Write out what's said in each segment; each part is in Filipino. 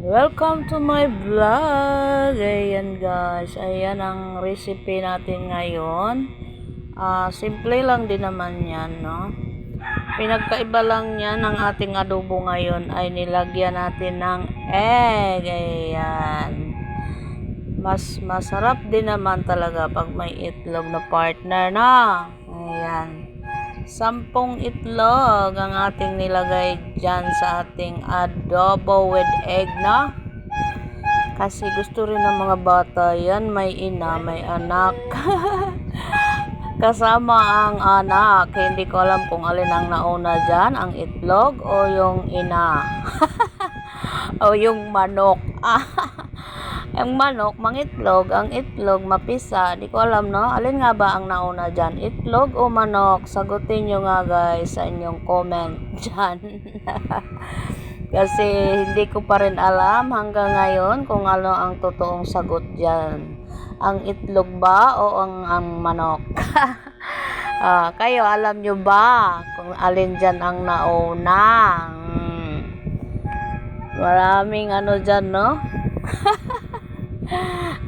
Welcome to my vlog. Ayan guys, ayan ang recipe natin ngayon. Ah, simple lang din naman yan, no? Pinagkaiba lang yan ng ating adobo ngayon ay nilagyan natin ng egg. Ayan. Mas masarap din naman talaga pag may itlog na partner na. Ayan. Sampung itlog ang ating nilagay dyan sa ating adobo with egg na. Kasi gusto rin ng mga bata yan, may ina, may anak. Kasama ang anak. Hindi ko alam kung alin ang nauna dyan, ang itlog o yung ina. o yung manok. ang manok, mangitlog, ang itlog, mapisa. Di ko alam, no? Alin nga ba ang nauna dyan? Itlog o manok? Sagutin nyo nga, guys, sa inyong comment dyan. Kasi hindi ko pa rin alam hanggang ngayon kung ano ang totoong sagot dyan. Ang itlog ba o ang, ang manok? Ah, kayo, alam nyo ba kung alin dyan ang nauna? Hmm. Maraming ano dyan, no?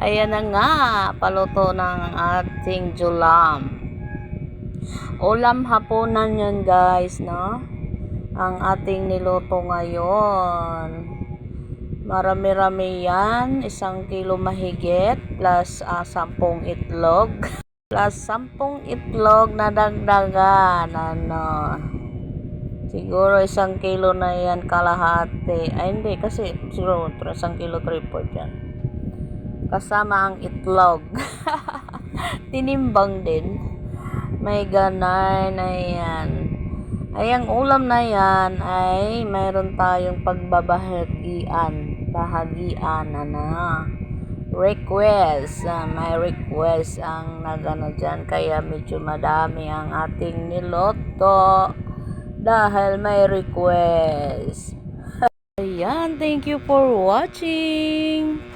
Ayan na nga, paluto ng ating julam. Ulam hapunan yun guys, no? Ang ating niluto ngayon. Marami-rami yan, isang kilo mahigit, plus ah, sampung itlog. plus sampung itlog na dagdagan, ano. Siguro isang kilo na yan kalahati. Ay hindi, kasi siguro isang kilo 3 yan kasama ang itlog. Tinimbang din. May ganay na. Ay, ang ulam na yan ay mayroon tayong pagbabahagian. Bahagian, ano. Request. Uh, may request ang nagano dyan. Kaya medyo madami ang ating niloto. Dahil may request. Ayan, thank you for watching.